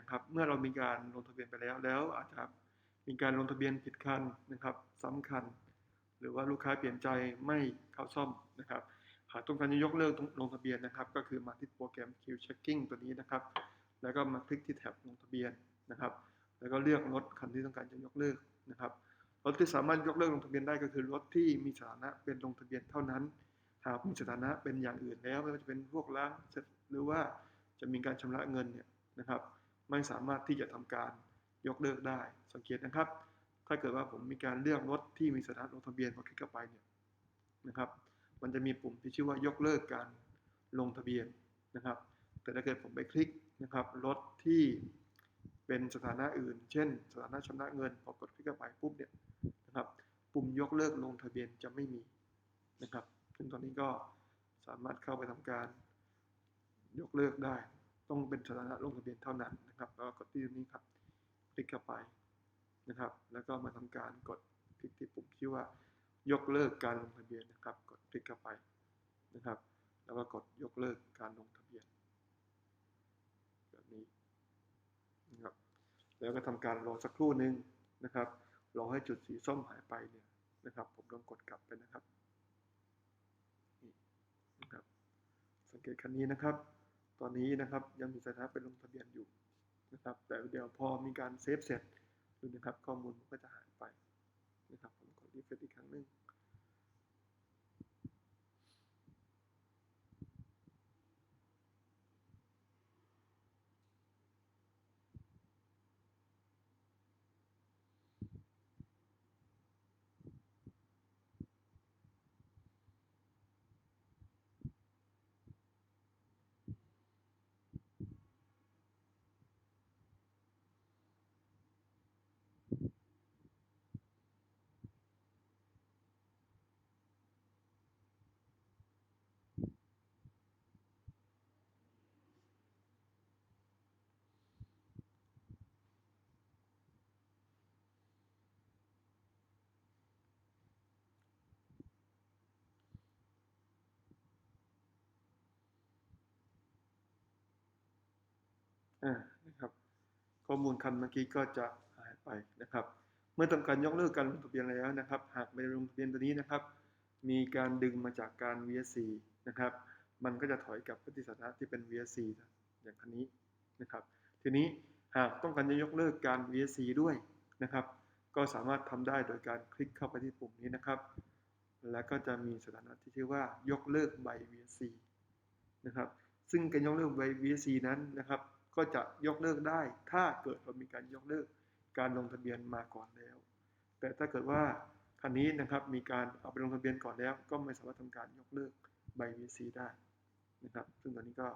นะครับ เมื่อเรามีการลงทะเบียนไปแล้ว แล้วอาจจะมีการลงทะเบียนผิดคันนะครับ ซ้ำคัน หรือว่าลูกค้าเปลี่ยนใจไม่เข้าซ่อมนะครับ หากต้องการจะยกเลิกลงทะเบียนนะครับ ก็คือมาที่โปรแกรม Q Checking ตัวนี้นะครับ แล้วก็มาคลิกที่แท็บลงทะเบียนนะครับ แล้วก็เลือกรถคันที่ต้องการจะยกเลิกนะครับ รถที่สามารถยกเลิกลงทะเบียนได้ก็คือรถที่มีสถานะเป็นลงทะเบียนเท่านั้น หากมีสถานะเป็นอย่างอื่นแล้วไม่ว่าจะเป็นพวกล้างหรือว่าจะมีการชำระเงินเนี่ยนะครับ ไม่สามารถที่จะทำการยกเลิกได้ สังเกตนะครับ ถ้าเกิดว่าผมมีการเลือกรถที่มีสถานลงทะเบียนพอคลิกเข้าไปเนี่ยนะครับ มันจะมีปุ่มที่ชื่อว่ายกเลิกการลงทะเบียนนะครับ แต่ถ้าเกิดผมไปคลิกนะครับรถที่เป็นสถานะอื่น เช่น สถานะชำระเงินพอกดคลิกเข้าไปปุ๊บเนี่ยนะครับ ปุ่มยกเลิกลงทะเบียนจะไม่มีนะครับ ซึ่งตอนนี้ก็สามารถเข้าไปทำการยกเลิกได้ ต้องเป็นสถานะลงทะเบียนเท่านั้นนะครับแล้วกดที่ตรงนี้ครับ คลิกเข้าไปนะครับ แล้วก็มาทำการกดคลิกที่ปุ่มที่ว่ายกเลิกการลงทะเบียนนะครับ กดคลิกเข้าไปนะครับ แล้วก็กดยกเลิกการลงทะเบียนแบบนี้นะครับ แล้วก็ทำการรอสักครู่หนึ่งนะครับรอให้จุดสีส้มหายไปเนี่ยนะครับ ผมลองกดกลับไปนะครับ นี่นะครับ สังเกตคันนี้นะครับ อนนี้นะครับยังมีสถานะเป็นลงทะเบียนอยู่นะครับ แต่เดี๋ยวพอมีการเซฟเสร็จดูนะครับข้อมูลก็จะหายไปนะครับผมกดรีเฟรชอีกครั้งหนึ่ง นะครับ ข้อมูลคันเมื่อกี้ก็จะหายไปนะครับ เมื่อทำการยกเลิกการลงทะเบียนแล้วนะครับ หากไม่ลงทะเบียนตัวนี้นะครับ มีการดึงมาจากการ VSC นะครับ มันก็จะถอยกลับไปที่สถานะที่เป็น VSC อย่างคันนี้นะครับ ทีนี้หากต้องการจะยกเลิกการ VSC ด้วยนะครับ ก็สามารถทำได้โดยการคลิกเข้าไปที่ปุ่มนี้นะครับ แล้วก็จะมีสถานะที่ชื่อว่ายกเลิกใบ VSC นะครับซึ่งการยกเลิกใบ VSC นั้นนะครับก็จะยกเลิกได้ ถ้าเกิดเรามีการยกเลิกการลงทะเบียนมาก่อนแล้ว แต่ถ้าเกิดว่าคันนี้นะครับมีการเอาไปลงทะเบียนก่อนแล้ว ก็ไม่สามารถทำการยกเลิกใบ VC ได้นะครับ ซึ่งตอนนี้ก็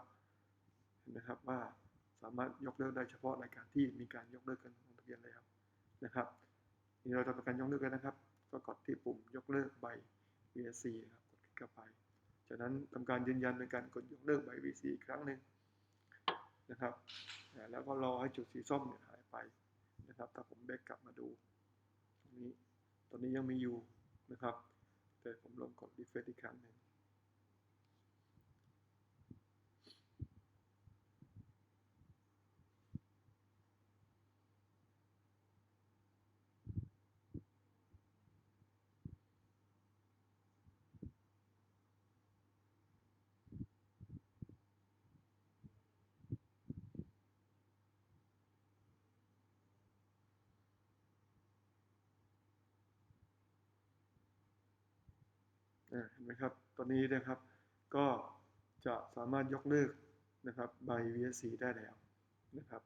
เห็นนะครับว่าสามารถยกเลิกได้เฉพาะรายการที่มีการยกเลิกการลงทะเบียนแล้วนะครับนี่เราทำการยกเลิกแล้วนะครับ ก็กดที่ปุ่มยกเลิกใบ VC ครับกดคลิกเข้าไป จากนั้นทำการยืนยันในการกดยกเลิกใบ VC อีกครั้งหนึ่ง นะครับแล้วก็รอให้จุดสีส้มเนี่ยหายไปนะครับ ถ้าผมเบกกลับมาดูตรงนี้ตอนนี้ยังมีอยู่นะครับ แต่ผมลองกดรีเฟรชอีกครั้งหนึ่ง เห็นไหมครับ ตอนนี้นะครับ ก็จะสามารถยกเลิกนะครับใบ VSC ได้แล้วนะครับ